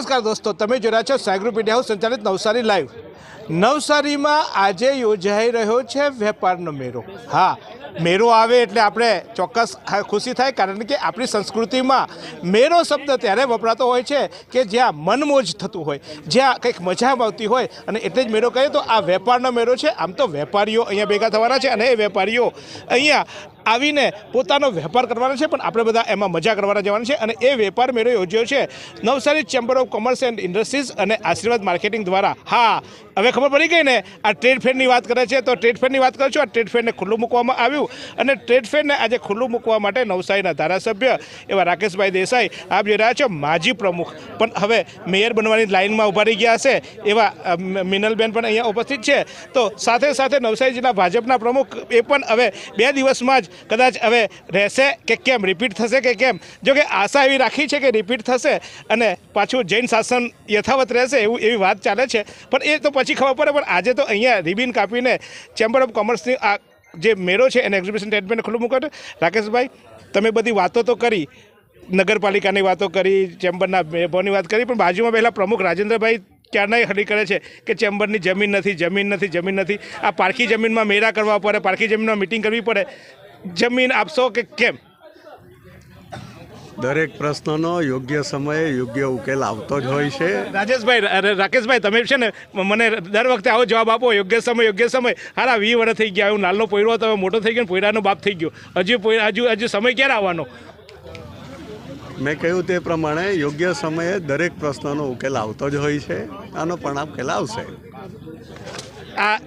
નમસ્કાર દોસ્તો, તમે જોઈ છો સાયગ્રુપ મીડિયા હાઉસ સંચાલિત નવસારી લાઈવ. નવસારીમાં આજે યોજાઈ રહ્યો છે વેપારનો મેળો. હા, મેળો આવે એટલે આપણે ચોક્કસ ખુશી થાય કારણ કે આપણી સંસ્કૃતિમાં મેળો શબ્દ ત્યારે વપરાતો હોય છે કે જ્યાં મનમોજ થતું હોય, જ્યાં કંઈક મજા આવતી હોય અને એટલે જ મેળો કહીએ તો આ વેપારનો મેળો છે. આમ તો વેપારીઓ અહીંયા ભેગા થવાના છે અને એ વેપારીઓ અહીંયા આવીને પોતાનો વેપાર કરવાનો છે, પણ આપણે બધા એમાં મજા કરવાના જવાના છે અને એ વેપાર મેળો યોજ્યો છે Navsari chamber of commerce and industries અને આશીર્વાદ માર્કેટિંગ દ્વારા. હા, હવે ખબર પડી ગઈ ને, આ ટ્રેડ ફેરની વાત કરે છે, તો ટ્રેડ ફેરની વાત કરું છું, આ ટ્રેડ ફેરને ખુલ્લું મૂકવામાં આવ્યું અને ટ્રેડ ફેરને આજે ખુલ્લું મૂકવા માટે નવસારીના ધારાસભ્ય એવા રાકેશભાઈ દેસાઈ, આપ જોઈ રહ્યા છો, માજી પ્રમુખ. પણ હવે મેયર બનવાની લાઇનમાં ઊભા રહી ગયા છે એવા મિનલબેન પણ અહીંયા ઉપસ્થિત છે. તો સાથે સાથે નવસારી જિલ્લા ભાજપના પ્રમુખ એ પણ હવે બે દિવસમાં જ કદાચ હવે રહેશે કે કેમ? રિપીટ થશે કે કેમ? જો કે આશા એવી રાખી છે કે રિપીટ થશે અને પાછું જૈન શાસન યથાવત રહેશે એવું એવી વાત ચાલે છે. પણ એ તો પછી ખબર પડે, પણ આજે તો અહીંયા રિબિન કાપીને ચેમ્બર ઓફ કોમર્સની આ જે મેળો છે એને એક્ઝિબિશન ટેટમેન્ટ ખુલ્લું મૂક્યો રાકેશભાઈ, તમે બધી વાતો તો કરી. નગરપાલિકાની વાતો કરી, ચેમ્બરના મેભોની વાત કરી, પણ બાજુમાં પહેલાં પ્રમુખ રાજેન્દ્રભાઈ ક્યારનાય હરી કરે છે કે ચેમ્બરની જમીન નથી જમીન નથી જમીન નથી. આ પારખી જમીનમાં મેળા કરવા પડે, પારખી જમીનમાં મિટિંગ કરવી પડે. જમીન આપશો કે કેમ? દરેક પ્રશ્નનો યોગ્ય સમયે યોગ્ય ઉકેલ આવતો જ હોય છે. રાજેશભાઈ રાકેશભાઈ તમે છે ને મને દર વખતે આવો જવાબ આપો યોગ્ય સમય યોગ્ય સમય. હારા વી વર્ષ થઈ ગયા હું નાલનો પોયરો હવે મોટો થઈ ગયો પોયરાનો બાપ થઈ ગયો. હજુ હજુ હજુ સમય ક્યારે આવવાનો? મેં કહ્યું તે પ્રમાણે યોગ્ય સમયે દરેક પ્રશ્નનો ઉકેલ આવતો જ હોય છે. આનો પણ ઉકેલ આવશે. આ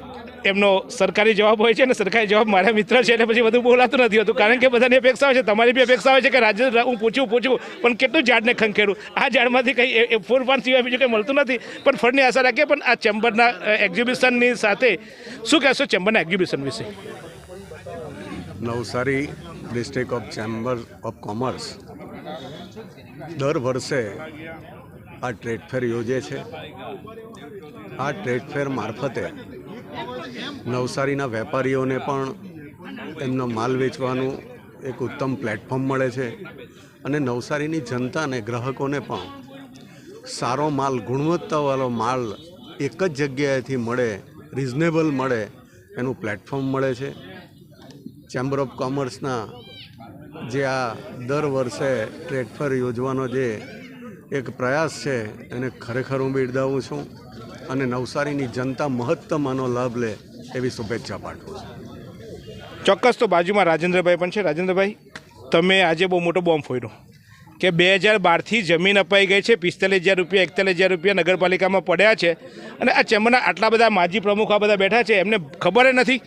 એમનો સરકારી જવાબ હોય છે ને સરકારી જવાબ મારા મિત્ર છે એટલે પછી બધું બોલાતું નથી હોતું. કારણ કે બધાની અપેક્ષા હોય છે, તમારી બી અપેક્ષા હોય છે કે રાજ્ય હું પૂછું પૂછું, પણ કેટલું ઝાડને ખંખેરું આ ઝાડમાંથી કંઈ એ ફૂલ પાન સિવાય બીજું કંઈ મળતું નથી. પણ ફળની આશા રાખીએ, પણ આ ચેમ્બરના એક્ઝિબિશનની સાથે શું કહેશો ચેમ્બરના એક્ઝિબિશન વિશે? Navsari district of chamber of commerce દર વર્ષે આ ટ્રેડ ફેર યોજે છે. આ ટ્રેડ ફેર મારફતે નવસારીના વેપારીઓને પણ એમનો માલ વેચવાનું એક ઉત્તમ પ્લેટફોર્મ મળે છે અને નવસારીની જનતાને ગ્રાહકોને પણ સારો માલ, ગુણવત્તાવાળો માલ એક જ જગ્યાએથી મળે રિઝનેબલ મળે એનું પ્લેટફોર્મ મળે છે. ચેમ્બર ઓફ કોમર્સના જે આ દર વર્ષે ટ્રેડ યોજવાનો જે એક પ્રયાસ છે, એને ખરેખર હું બિરદાવું છું. અને નવસારીની જનતા મહત્તમ આનો લાભ લે એવી શુભેચ્છા પાઠવું છું. ચોક્કસ તો બાજુમાં રાજેન્દ્રભાઈ પણ છે. રાજેન્દ્રભાઈ, તમે આજે બહુ મોટો બોમ્બ ફોડ્યો કે બે હજાર બારથી જમીન અપાઈ ગઈ છે, પિસ્તાલીસ હજાર રૂપિયા, એકતાલીસ હજાર રૂપિયા નગરપાલિકામાં પડ્યા છે. અને આ ચેમ્બરના આટલા બધા માજી પ્રમુખ આ બધા બેઠા છે, એમને ખબર નથી.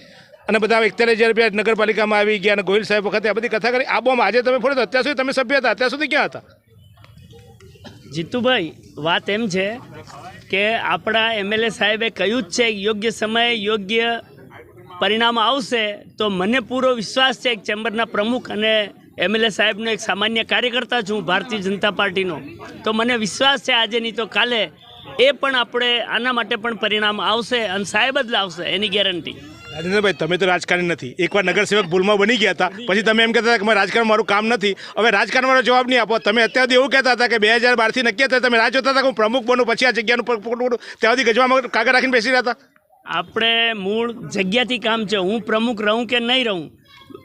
અને બધા એકતાલીસ હજાર રૂપિયા નગરપાલિકામાં આવી ગયા અને ગોહિલ સાહેબ વખતે આ બધી કથા કરી. આ બોમ્બ આજે તમે ફોડ્યો તો અત્યાર સુધી તમે સભ્ય હતા, અત્યાર સુધી ક્યાં હતા? જીતુભાઈ, વાત એમ છે કે આપણા એમએલએ સાહેબે કહ્યું જ છે, યોગ્ય સમયે યોગ્ય પરિણામ આવશે, તો મને પૂરો વિશ્વાસ છે એક ચેમ્બરના પ્રમુખ અને એમએલએ સાહેબનો એક સામાન્ય કાર્યકર્તા છું, ભારતીય જનતા પાર્ટીનો. તો મને વિશ્વાસ છે આજે નહીં તો કાલે એ પણ આપણે આના માટે પણ પરિણામ આવશે અને સાહેબ જ લાવશે, એની ગેરંટી. રાજેન્દ્રભાઈ, તમે તો રાજકારણી નથી. એકવાર નગરસેવક ભૂલમાં બની ગયા હતા. પછી તમે એમ કહેતા હતા કે રાજકારણ મારું કામ નથી. હવે રાજકારણવાળો જવાબ નહીં આપો. તમે અત્યાર એવું કહેતા હતા કે બે હજાર બારથી નક્કી હતા. તમે રાહ જોતા હતા કે હું પ્રમુખ બનું, પછી આ જગ્યાનું ત્યાં સુધી ગજવામાં કાગળ રાખીને બેસી રહ્યા હતા. આપણે મૂળ જગ્યાથી કામ છે. હું પ્રમુખ રહું કે નહીં રહું?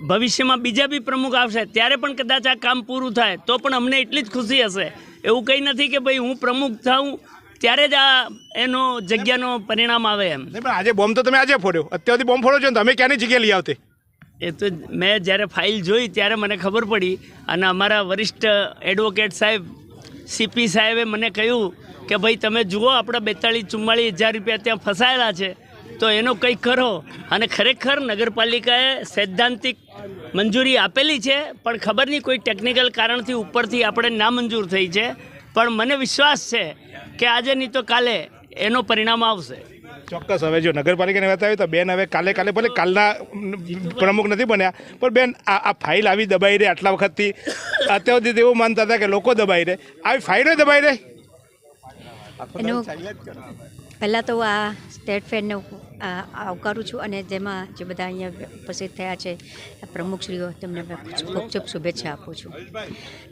ભવિષ્યમાં બીજા બી પ્રમુખ આવશે. ત્યારે પણ કદાચ આ કામ પૂરું થાય, તો પણ અમને એટલી જ ખુશી હશે. એવું કંઈ નથી કે ભાઈ હું પ્રમુખ થાઉં ત્યારે જ આ એનો જગ્યાનો પરિણામ આવે એમ. નહીં પણ આજે બોમ્બ તો તમે આજે ફોડ્યો. અત્યારથી બોમ્બ ફોડો છો ને તમે ક્યાંની જગ્યાએ લઈ આવતી? એ તો મેં જ્યારે ફાઇલ જોઈ ત્યારે મને ખબર પડી અને અમારા વરિષ્ઠ એડવોકેટ સાહેબ સીપી સાહેબે મને કહ્યું કે ભાઈ તમે જુઓ આપણા બેતાળીસ ચુમ્માળીસ હજાર રૂપિયા ત્યાં ફસાયેલા છે. તો એનો કંઈક કરો. અને ખરેખર નગરપાલિકાએ સૈદ્ધાંતિક મંજૂરી આપેલી છે પણ ખબર નહીં કોઈ ટેકનિકલ કારણથી ઉપરથી આપણે નામંજૂર થઈ છે. પણ મને વિશ્વાસ છે કે આજે નહીં તો કાલે એનો પરિણામ આવશે. ચોક્કસ, હવે જો નગરપાલિકાની વાત આવી તો બેન હવે કાલે કાલે ભલે કાલના પ્રમુખ નથી બન્યા, પણ બેન આ આ ફાઇલ આવી દબાઈ રહી આટલા વખતથી. અત્યાર સુધી એવું માનતા હતા કે લોકો દબાઈ રહે. આવી ફાઇલો દબાઈ રહી. એનું પહેલાં તો આ સ્ટેટ ફેરને આવકારું છું અને જેમાં જે બધા અહીંયા ઉપસ્થિત થયા છે પ્રમુખશ્રીઓ તેમને ખૂબ ખૂબ શુભેચ્છા આપું છું.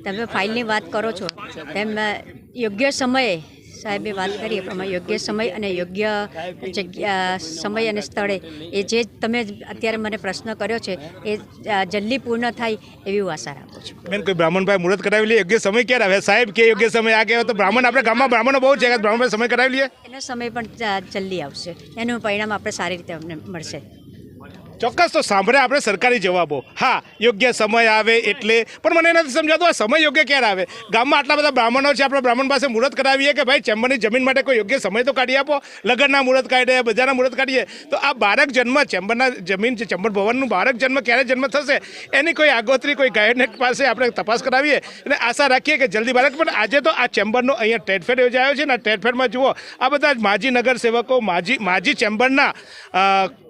તમે ફાઇલની વાત કરો છો તેમ યોગ્ય સમયે સાહેબે વાત કરી એ પ્રમાણે યોગ્ય સમય અને યોગ્ય જગ્યા સમય અને સ્થળે. એ જે તમે અત્યારે મને પ્રશ્ન કર્યો છે એ જલ્દી પૂર્ણ થાય એવી હું આશા રાખું છું. બેન કોઈ બ્રાહ્મણભાઈ મુહૂર્ત કરાવી લઈએ? યોગ્ય સમય ક્યારે આવે? સાહેબ કે યોગ્ય સમય? આ કહેવાય તો બ્રાહ્મણ આપણે ગામમાં બ્રાહ્મણો બહુ છે કે બ્રાહ્મણભાઈ સમય કરાવી લઈએ? એનો સમય પણ જલ્દી આવશે. એનું પરિણામ આપણે સારી રીતે અમને મળશે. ચોક્કસ તો સાંભળે આપણે સરકારી જવાબો. હા, યોગ્ય સમય આવે એટલે. પણ મને નથી સમજાતું આ સમય યોગ્ય ક્યારે આવે? ગામમાં આટલા બધા બ્રાહ્મણો છે, આપણે બ્રાહ્મણ પાસે મુહૂર્ત કરાવીએ કે ભાઈ ચેમ્બરની જમીન માટે કોઈ યોગ્ય સમય તો કાઢી આપો? લગ્નના મુહૂર્ત કાઢીએ બધાના મુહૂર્ત કાઢીએ. તો આ બાળક જન્મ, ચેમ્બરના જમીન છે, ચેમ્બર ભવનનું બાળક જન્મ ક્યારે જન્મ થશે? એની કોઈ આગોતરી, કોઈ ગાયનેક પાસે આપણે તપાસ કરાવીએ? અને આશા રાખીએ કે જલ્દી બાળક પણ આજે તો આ ચેમ્બરનો અહીંયા ટ્રેડ ફેર યોજાયો છે. ને આ ટ્રેડ ફેરમાં જુઓ, આ બધા માજી નગર સેવકો માજી માજી ચેમ્બરના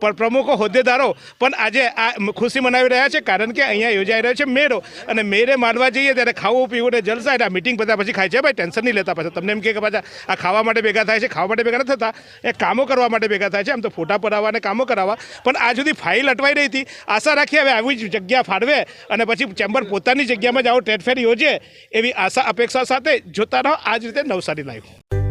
પર- પ્રમુખો, હોદ્દેદારો પણ આજે આ ખુશી મનાવી રહ્યા છે કારણ કે અહીંયા યોજાઈ રહ્યો છે મેળો. અને મેળે માનવા જઈએ ત્યારે ખાવું, પીવું ને જલસા એટલે આ મિટિંગ બધા પછી ખાય છે. ભાઈ ટેન્શન નહીં લેતા પાછા. તમને એમ કે પાછા આ ખાવા માટે ભેગા થાય છે, ખાવા માટે ભેગા નથી થતા. એ કામો કરવા માટે ભેગા થાય છે. આમ તો ફોટા પડાવવા અને કામો કરાવવા. પણ આ સુધી ફાઇલ અટવાઈ રહી હતી. આશા રાખીએ હવે આવી જ જગ્યા ફાળવે અને પછી ચેમ્બર પોતાની જગ્યામાં જ આવો ટ્રેડ ફેર યોજે એવી આશા, અપેક્ષા સાથે જોતા રહો. આ જ રીતે નવસારી લાઈવ